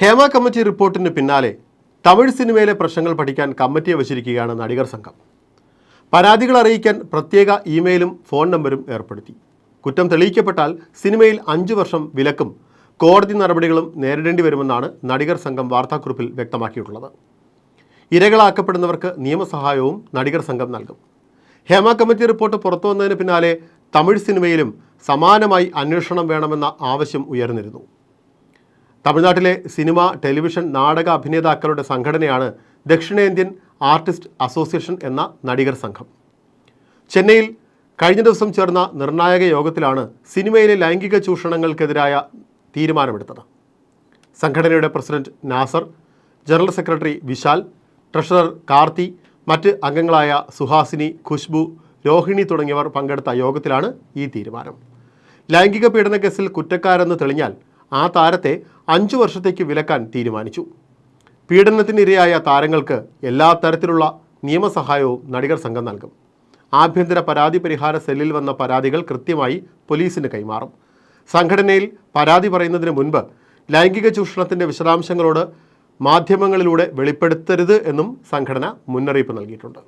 Hema committee റിപ്പോർട്ടിന് പിന്നാലെ തമിഴ് സിനിമയിലെ പ്രശ്നങ്ങൾ പഠിക്കാൻ കമ്മിറ്റിയെ വച്ചിരിക്കുകയാണ് നടികർ സംഘം. പരാതികൾ അറിയിക്കാൻ പ്രത്യേക ഇമെയിലും ഫോൺ നമ്പരും ഏർപ്പെടുത്തി. കുറ്റം തെളിയിക്കപ്പെട്ടാൽ സിനിമയിൽ അഞ്ചു വർഷം വിലക്കും കോടതി നടപടികളും നേരിടേണ്ടി വരുമെന്നാണ് നടികർ സംഘം വാർത്താക്കുറിപ്പിൽ വ്യക്തമാക്കിയിട്ടുള്ളത്. ഇരകളാക്കപ്പെടുന്നവർക്ക് നിയമസഹായവും നടികർ സംഘം നൽകും. ഹേമ കമ്മിറ്റി റിപ്പോർട്ട് പുറത്തു വന്നതിന് പിന്നാലെ തമിഴ് സിനിമയിലും സമാനമായി അന്വേഷണം വേണമെന്ന ആവശ്യം ഉയർന്നിരുന്നു. തമിഴ്നാട്ടിലെ സിനിമ ടെലിവിഷൻ നാടക അഭിനേതാക്കളുടെ സംഘടനയാണ് ദക്ഷിണേന്ത്യൻ ആർട്ടിസ്റ്റ് അസോസിയേഷൻ എന്ന നടികർ സംഘം. ചെന്നൈയിൽ കഴിഞ്ഞ ദിവസം ചേർന്ന നിർണായക യോഗത്തിലാണ് സിനിമയിലെ ലൈംഗിക ചൂഷണങ്ങൾക്കെതിരായ തീരുമാനമെടുത്തത്. സംഘടനയുടെ president Nassar general secretary Vishal treasurer Karthi മറ്റ് അംഗങ്ങളായ സുഹാസിനി ഖുഷ്ബു രോഹിണി തുടങ്ങിയവർ പങ്കെടുത്ത യോഗത്തിലാണ് ഈ തീരുമാനം. ലൈംഗിക പീഡന കേസിൽ കുറ്റക്കാരെന്ന് തെളിഞ്ഞാൽ ആ താരത്തെ അഞ്ചു വർഷത്തേക്ക് വിലക്കാൻ തീരുമാനിച്ചു. പീഡനത്തിനിരയായ താരങ്ങൾക്ക് എല്ലാ തരത്തിലുള്ള നിയമസഹായവും നടികർ സംഘം നൽകും. ആഭ്യന്തര പരാതി പരിഹാര സെല്ലിൽ വന്ന പരാതികൾ കൃത്യമായി പോലീസിന് കൈമാറും. സംഘടനയിൽ പരാതി പറയുന്നതിന് മുൻപ് ലൈംഗിക ചൂഷണത്തിന്റെ വിശദാംശങ്ങളോട് മാധ്യമങ്ങളിലൂടെ വെളിപ്പെടുത്തരുത് എന്നും സംഘടന മുന്നറിയിപ്പ് നൽകിയിട്ടുണ്ട്.